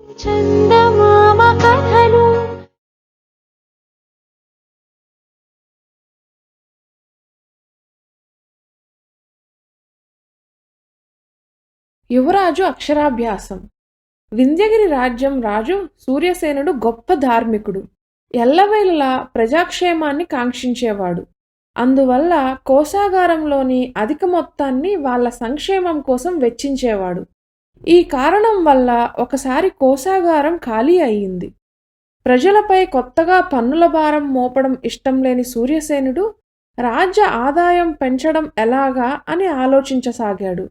చందమామ కథలు యువరాజు అక్షరాభ్యాసం. వింధ్యగిరి రాజ్యం రాజు సూర్యసేనుడు గొప్ప ధార్మికుడు. ఎల్లవేళలా ప్రజాక్షేమాన్ని కాంక్షించేవాడు. అందువల్ల కోశాగారంలోని అధిక మొత్తాన్ని వాళ్ళ సంక్షేమం కోసం వెచ్చించేవాడు. ఈ కారణం వల్ల ఒకసారి కోశాగారం ఖాళీ అయ్యింది. ప్రజలపై కొత్తగా పన్నుల భారం మోపడం ఇష్టం లేని సూర్యసేనుడు రాజ్య ఆదాయం పెంచడం ఎలాగా అని ఆలోచించసాగాడు.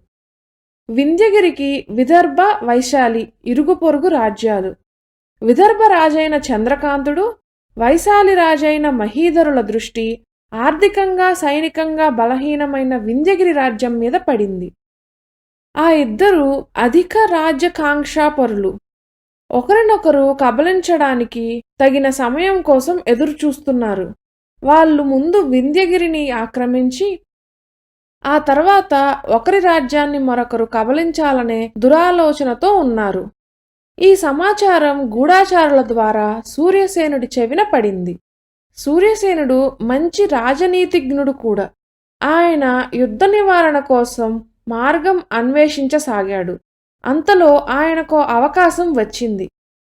వింధ్యగిరికి విదర్భ వైశాలి ఇరుగు పొరుగు రాజ్యాలు. విదర్భ రాజైన చంద్రకాంతుడు వైశాలి రాజైన మహీధరుల దృష్టి ఆర్థికంగా సైనికంగా బలహీనమైన వింధ్యగిరి రాజ్యం మీద పడింది. ఆ ఇద్దరు అధిక రాజ్యకాంక్షాపరులు. ఒకరినొకరు కబలించడానికి తగిన సమయం కోసం ఎదురుచూస్తున్నారు. వాళ్ళు ముందు వింధ్యగిరిని ఆక్రమించి ఆ తర్వాత ఒకరి రాజ్యాన్ని మరొకరు కబలించాలనే దురాలోచనతో ఉన్నారు. ఈ సమాచారం గూఢాచారుల ద్వారా సూర్యసేనుడి చెవిన పడింది. సూర్యసేనుడు మంచి రాజనీతిజ్ఞుడు కూడా. ఆయన యుద్ధ నివారణ కోసం మార్గం అన్వేషించసాగాడు. అంతలో ఆయనకో అవకాశం వచ్చింది.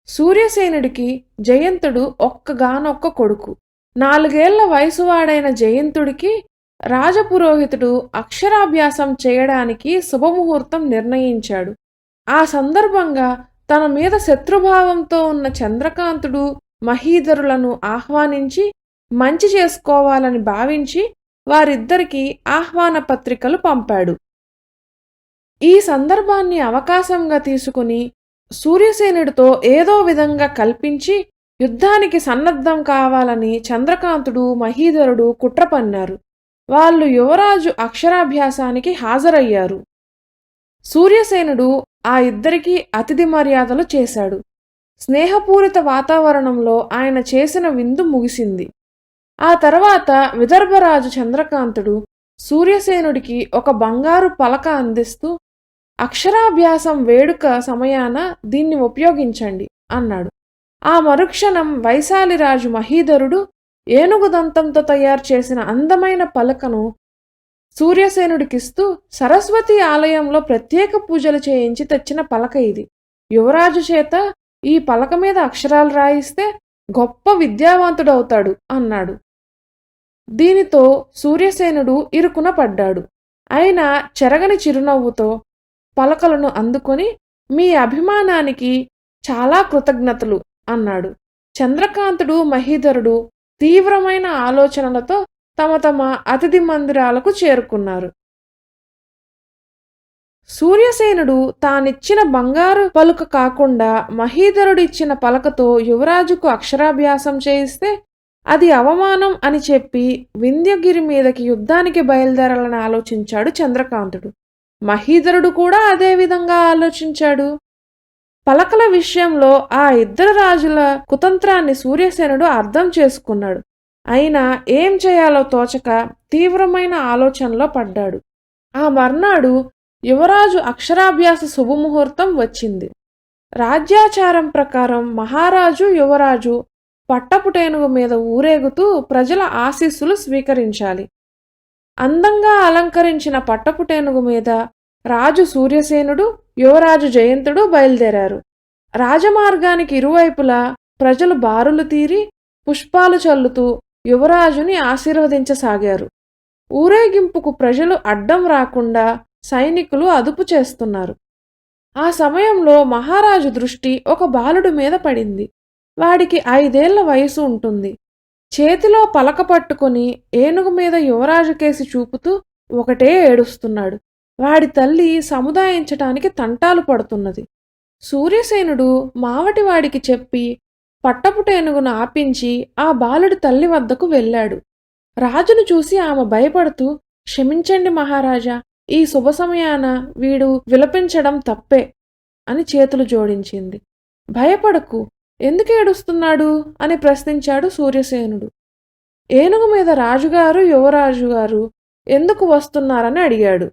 సూర్యసేనుడికి జయంతుడు ఒక్కగానొక్క కొడుకు. నాలుగేళ్ళ వయసువాడైన జయంతుడికి రాజపురోహితుడు అక్షరాభ్యాసం చేయడానికి శుభముహూర్తం నిర్ణయించాడు. ఆ సందర్భంగా తన మీద శత్రుభావంతో ఉన్న చంద్రకాంతుడు మహీధరులను ఆహ్వానించి మంచి చేసుకోవాలని భావించి వారిద్దరికీ ఆహ్వాన పత్రికలు పంపాడు. ఈ సందర్భాన్ని అవకాశంగా తీసుకుని సూర్యసేనుడితో ఏదో విధంగా కల్పించి యుద్ధానికి సన్నద్ధం కావాలని చంద్రకాంతుడు మహీధరుడు కుట్ర పన్నారు. వాళ్ళు యువరాజు అక్షరాభ్యాసానికి హాజరయ్యారు. సూర్యసేనుడు ఆ ఇద్దరికీ అతిథి మర్యాదలు చేశాడు. స్నేహపూరిత వాతావరణంలో ఆయన చేసిన విందు ముగిసింది. ఆ తర్వాత విదర్భరాజు చంద్రకాంతుడు సూర్యసేనుడికి ఒక బంగారు పలక అందిస్తూ అక్షరాభ్యాసం వేడుక సమయాన దీన్ని ఉపయోగించండి అన్నాడు. ఆ మరుక్షణం వైశాలిరాజు మహీధరుడు ఏనుగు దంతంతో తయారు చేసిన అందమైన పలకను సూర్యసేనుడికిస్తూ సరస్వతి ఆలయంలో ప్రత్యేక పూజలు చేయించి తెచ్చిన పలక ఇది. యువరాజు చేత ఈ పలక మీద అక్షరాలు రాయిస్తే గొప్ప విద్యావంతుడవుతాడు అన్నాడు. దీనితో సూర్యసేనుడు ఇరుకున పడ్డాడు. అయినా చెరగని చిరునవ్వుతో పలకలను అందుకొని మీ అభిమానానికి చాలా కృతజ్ఞతలు అన్నాడు. చంద్రకాంతుడు మహీధరుడు తీవ్రమైన ఆలోచనలతో తమ తమ అతిథి మందిరాలకు చేరుకున్నారు. సూర్యసేనుడు తానిచ్చిన బంగారు పలుక కాకుండా మహీధరుడు ఇచ్చిన పలకతో యువరాజుకు అక్షరాభ్యాసం చేయిస్తే అది అవమానం అని చెప్పి వింధ్యగిరి మీదకి యుద్ధానికి బయలుదేరాలని ఆలోచించాడు చంద్రకాంతుడు. మహీధరుడు కూడా అదే విధంగా ఆలోచించాడు. పలకల విషయంలో ఆ ఇద్దరు రాజుల కుతంత్రాన్ని సూర్యసేనుడు అర్థం చేసుకున్నాడు. అయినా ఏం చేయాలో తోచక తీవ్రమైన ఆలోచనలో పడ్డాడు. ఆ మర్నాడు యువరాజు అక్షరాభ్యాస శుభముహూర్తం వచ్చింది. రాజ్యాచారం ప్రకారం మహారాజు యువరాజు పట్టపుటేనుగు మీద ఊరేగుతూ ప్రజల ఆశీస్సులు స్వీకరించాలి. అందంగా అలంకరించిన పట్టపుటేనుగు మీద రాజు సూర్యసేనుడు యువరాజు జయంతుడు బయలుదేరారు. రాజమార్గానికి ఇరువైపులా ప్రజలు బారులు తీరి పుష్పాలు చల్లుతూ యువరాజుని ఆశీర్వదించసాగారు. ఊరేగింపుకు ప్రజలు అడ్డం రాకుండా సైనికులు అదుపు చేస్తున్నారు. ఆ సమయంలో మహారాజు దృష్టి ఒక బాలుడి మీద పడింది. వాడికి ఐదేళ్ళ వయసు ఉంటుంది. చేతిలో పలక పట్టుకుని ఏనుగు మీద యువరాజు కేసి చూపుతూ ఒకటే ఏడుస్తున్నాడు. వాడి తల్లి సముదాయించటానికి తంటాలు పడుతున్నది. సూర్యసేనుడు మావటివాడికి చెప్పి పట్టపుటేనుగును ఆపించి ఆ బాలుడి తల్లి వద్దకు వెళ్ళాడు. రాజును చూసి ఆమె భయపడుతూ క్షమించండి మహారాజా ఈ శుభ సమయాన వీడు విలపించడం తప్పే అని చేతులు జోడించింది. భయపడకు ఎందుకు ఏడుస్తున్నాడు? అని ప్రశ్నించాడు సూర్యసేనుడు. ఏనుగు మీద రాజుగారు యువరాజు గారు ఎందుకు వస్తున్నారని అడిగాడు.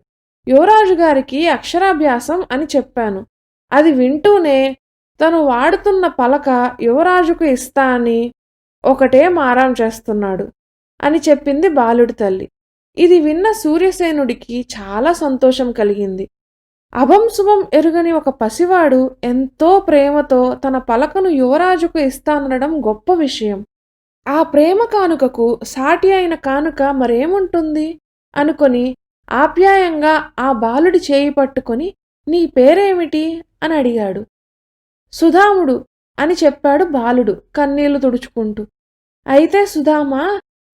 యువరాజు గారికి అక్షరాభ్యాసం అని చెప్పాను. అది వింటూనే తను వాడుతున్న పలక యువరాజుకు ఇస్తా అని ఒకటే మారాం చేస్తున్నాడు అని చెప్పింది బాలుడి తల్లి. ఇది విన్న సూర్యసేనుడికి చాలా సంతోషం కలిగింది. అభం శుభం ఎరుగని ఒక పసివాడు ఎంతో ప్రేమతో తన పలకను యువరాజుకు ఇస్తానడం గొప్ప విషయం. ఆ ప్రేమ కానుకకు సాటి అయిన కానుక మరేముంటుంది? అనుకొని ఆప్యాయంగా ఆ బాలుడి చేయి పట్టుకొని నీ పేరేమిటి అని అడిగాడు. సుధాముడు అని చెప్పాడు బాలుడు కన్నీళ్ళు తుడుచుకుంటూ. అయితే సుధామా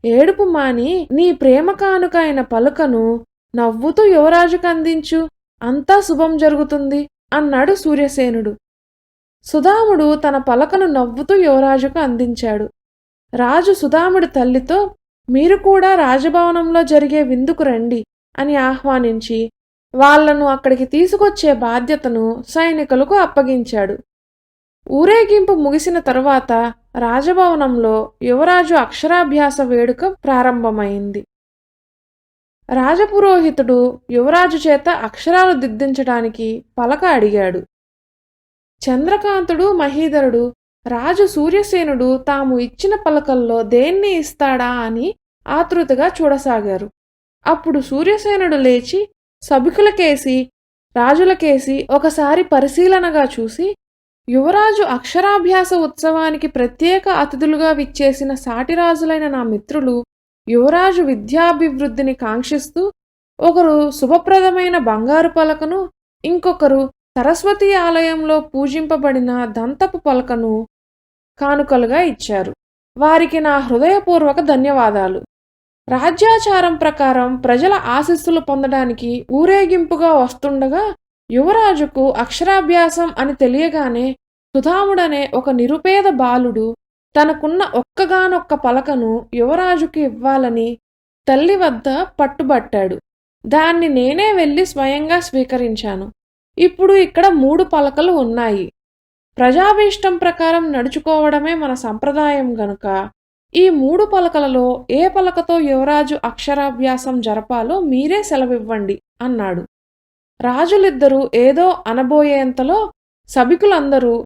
ఏడుపు మాని నీ ప్రేమ కానుక అయిన పలుకను నవ్వుతూ యువరాజుకు అందించు. అంతా శుభం జరుగుతుంది అన్నాడు సూర్యసేనుడు. సుధాముడు తన పలకను నవ్వుతూ యువరాజుకు అందించాడు. రాజు సుధాముడి తల్లితో మీరు కూడా రాజభవనంలో జరిగే విందుకు రండి అని ఆహ్వానించి వాళ్ళను అక్కడికి తీసుకొచ్చే బాధ్యతను సైనికులకు అప్పగించాడు. ఊరేగింపు ముగిసిన తరువాత రాజభవనంలో యువరాజు అక్షరాభ్యాస వేడుక ప్రారంభమైంది. రాజపురోహితుడు యువరాజు చేత అక్షరాలు దిద్దించడానికి పలక అడిగాడు. చంద్రకాంతుడు మహీధరుడు రాజు సూర్యసేనుడు తాము ఇచ్చిన పలకల్లో దేన్ని ఇస్తాడా అని ఆతృతగా చూడసాగారు. అప్పుడు సూర్యసేనుడు లేచి సభికులకేసి రాజులకేసి ఒకసారి పరిశీలనగా చూసి యువరాజు అక్షరాభ్యాస ఉత్సవానికి ప్రత్యేక అతిథులుగా విచ్చేసిన సాటిరాజులైన నా మిత్రులు యువరాజు విద్యాభివృద్ధిని కాంక్షిస్తూ ఒకరు శుభప్రదమైన బంగారు పలకను ఇంకొకరు సరస్వతి ఆలయంలో పూజింపబడిన దంతపు పలకను కానుకలుగా ఇచ్చారు. వారికి నా హృదయపూర్వక ధన్యవాదాలు. రాజ్యాచారం ప్రకారం ప్రజల ఆశీస్సులు పొందడానికి ఊరేగింపుగా వస్తుండగా యువరాజుకు అక్షరాభ్యాసం అని తెలియగానే సుధాముడనే ఒక నిరుపేద బాలుడు తనకున్న ఒక్కగానొక్క పలకను యువరాజుకి ఇవ్వాలని తల్లి వద్ద పట్టుబట్టాడు. దాన్ని నేనే వెళ్ళి స్వయంగా స్వీకరించాను. ఇప్పుడు ఇక్కడ మూడు పలకలు ఉన్నాయి. ప్రజాభీష్టం ప్రకారం నడుచుకోవడమే మన సంప్రదాయం గనుక ఈ మూడు పలకలలో ఏ పలకతో యువరాజు అక్షరాభ్యాసం జరపాలో మీరే సెలవివ్వండి అన్నాడు. రాజులిద్దరూ ఏదో అనబోయేంతలో సభికులందరూ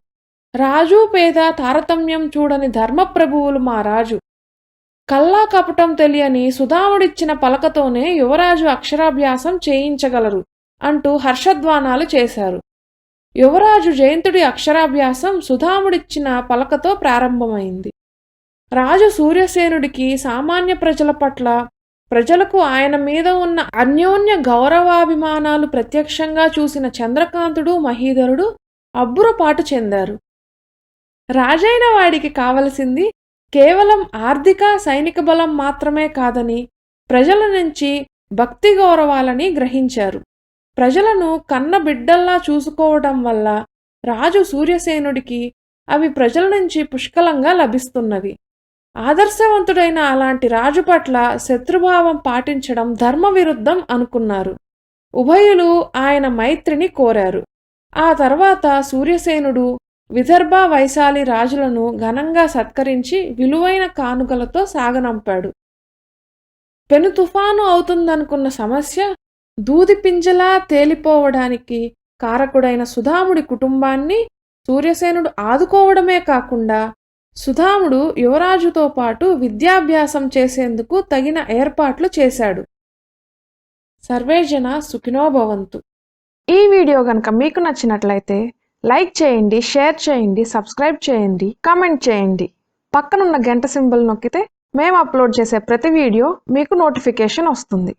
రాజు పేద తారతమ్యం చూడని ధర్మప్రభువులు మా రాజు. కల్లా కపటం తెలియని సుధాముడిచ్చిన పలకతోనే యువరాజు అక్షరాభ్యాసం చేయించగలరు అంటూ హర్షధ్వానాలు చేశారు. యువరాజు జయంతుడి అక్షరాభ్యాసం సుధాముడిచ్చిన పలకతో ప్రారంభమైంది. రాజు సూర్యసేనుడికి సామాన్య ప్రజల పట్ల ప్రజలకు ఆయన మీద ఉన్న అన్యోన్య గౌరవాభిమానాలు ప్రత్యక్షంగా చూసిన చంద్రకాంతుడు మహీధరుడు అబ్బురపాటు చెందారు. రాజైన వాడికి కావలసింది కేవలం ఆర్థిక సైనిక బలం మాత్రమే కాదని ప్రజల నుంచి భక్తి గౌరవాలని గ్రహించారు. ప్రజలను కన్న బిడ్డల్లా చూసుకోవడం వల్ల రాజు సూర్యసేనుడికి అవి ప్రజల నుంచి పుష్కలంగా లభిస్తున్నవి. ఆదర్శవంతుడైన అలాంటి రాజు పట్ల శత్రుభావం పాటించడం ధర్మ విరుద్ధం అనుకున్నారు. ఉభయులు ఆయన మైత్రిని కోరారు. ఆ తర్వాత సూర్యసేనుడు విదర్భ వైశాలి రాజులను ఘనంగా సత్కరించి విలువైన కానుకలతో సాగనంపాడు. పెను తుఫాను అవుతుందనుకున్న సమస్య దూది పింజలా తేలిపోవడానికి కారకుడైన సుధాముడి కుటుంబాన్ని సూర్యసేనుడు ఆదుకోవడమే కాకుండా సుధాముడు యువరాజుతో పాటు విద్యాభ్యాసం చేసేందుకు తగిన ఏర్పాట్లు చేశాడు. సర్వేజన సుఖినోభవంతు ఈ వీడియో కనుక మీకు నచ్చినట్లయితే లైక్ చేయండి షేర్ చేయండి సబ్స్క్రైబ్ చేయండి కామెంట్ చేయండి. పక్కనున్న గంట సింబల్ నొక్కితే మేము అప్లోడ్ చేసే ప్రతి వీడియో మీకు నోటిఫికేషన్ వస్తుంది.